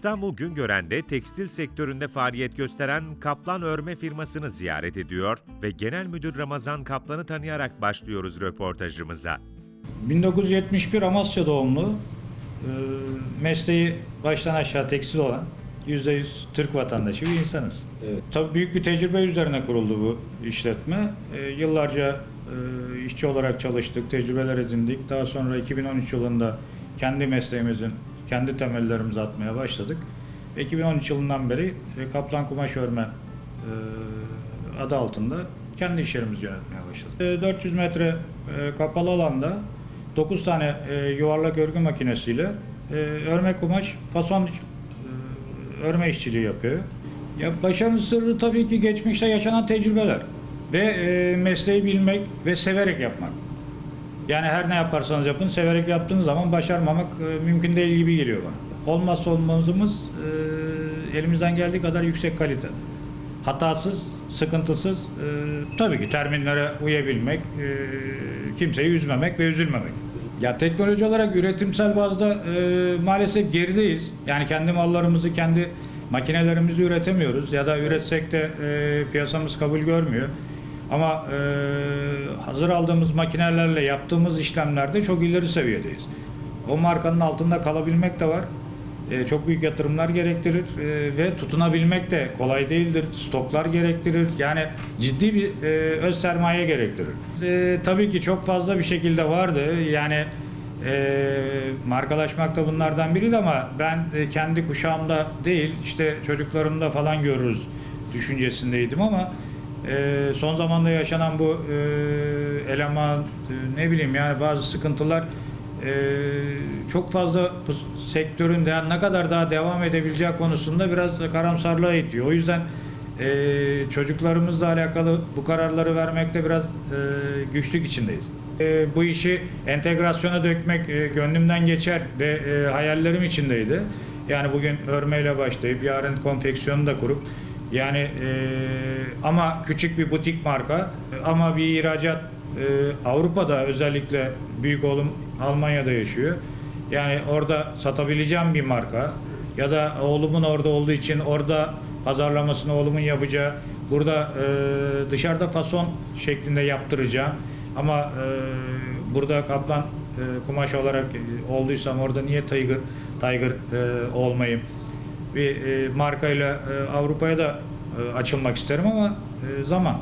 İstanbul Güngören'de tekstil sektöründe faaliyet gösteren Kaplan Örme firmasını ziyaret ediyor ve Genel Müdür Ramazan Kaplan'ı tanıyarak başlıyoruz röportajımıza. 1971 Amasya doğumlu, e, mesleği baştan aşağı tekstil olan %100 Türk vatandaşı bir insanız. Evet. Tabii büyük bir tecrübe üzerine kuruldu bu işletme. E, Yıllarca e, işçi olarak çalıştık, tecrübeler edindik. Daha sonra 2013 yılında kendi mesleğimizin, kendi temellerimizi atmaya başladık. 2013 yılından beri e, Kaplan Kumaş Örme e, adı altında kendi iş yerimizi yönetmeye başladık. E, 400 metre e, kapalı alanda 9 tane yuvarlak örgü makinesiyle örme kumaş, fason örme işçiliği yapıyor. Ya başarının sırrı tabii ki geçmişte yaşanan tecrübeler ve mesleği bilmek ve severek yapmak. Yani her ne yaparsanız yapın severek yaptığınız zaman başarmamak e, mümkün değil gibi geliyor bana. Olmazsa olmazımız e, elimizden geldiği kadar yüksek kalite. Hatasız, sıkıntısız, e, tabii ki terminlere uyabilmek, e, kimseyi üzmemek ve üzülmemek. Ya teknoloji olarak üretimsel bazda e, maalesef gerideyiz. Yani kendi mallarımızı, kendi makinelerimizi üretemiyoruz ya da üretsek de e, piyasamız kabul görmüyor. Ama e, hazır aldığımız makinelerle yaptığımız işlemlerde çok ileri seviyedeyiz. O markanın altında kalabilmek de var. E, çok büyük yatırımlar gerektirir e, ve tutunabilmek de kolay değildir. Stoklar gerektirir. Yani ciddi bir e, öz sermaye gerektirir. E, tabii ki çok fazla bir şekilde vardı. Yani e, markalaşmak da bunlardan biriydi ama ben e, kendi kuşağımda değil işte çocuklarımda falan görürüz düşüncesindeydim ama e, son zamanda yaşanan bu e, eleman e, ne bileyim yani bazı sıkıntılar e, çok fazla sektörün de ne kadar daha devam edebileceği konusunda biraz karamsarlığa itiyor. O yüzden e, çocuklarımızla alakalı bu kararları vermekte biraz e, güçlük içindeyiz. E, bu işi entegrasyona dökmek e, gönlümden geçer ve e, hayallerim içindeydi. Yani bugün örmeyle başlayıp yarın konfeksiyonu da kurup yani e, ama küçük bir butik marka e, ama bir ihracat e, Avrupa'da özellikle büyük oğlum Almanya'da yaşıyor. Yani orada satabileceğim bir marka ya da oğlumun orada olduğu için orada pazarlamasını oğlumun yapacağı burada e, dışarıda fason şeklinde yaptıracağım ama e, burada kaplan e, kumaş olarak e, olduysam orada niye Tiger Tiger e, olmayayım? Bir e, markayla e, Avrupa'ya da e, açılmak isterim ama e, zaman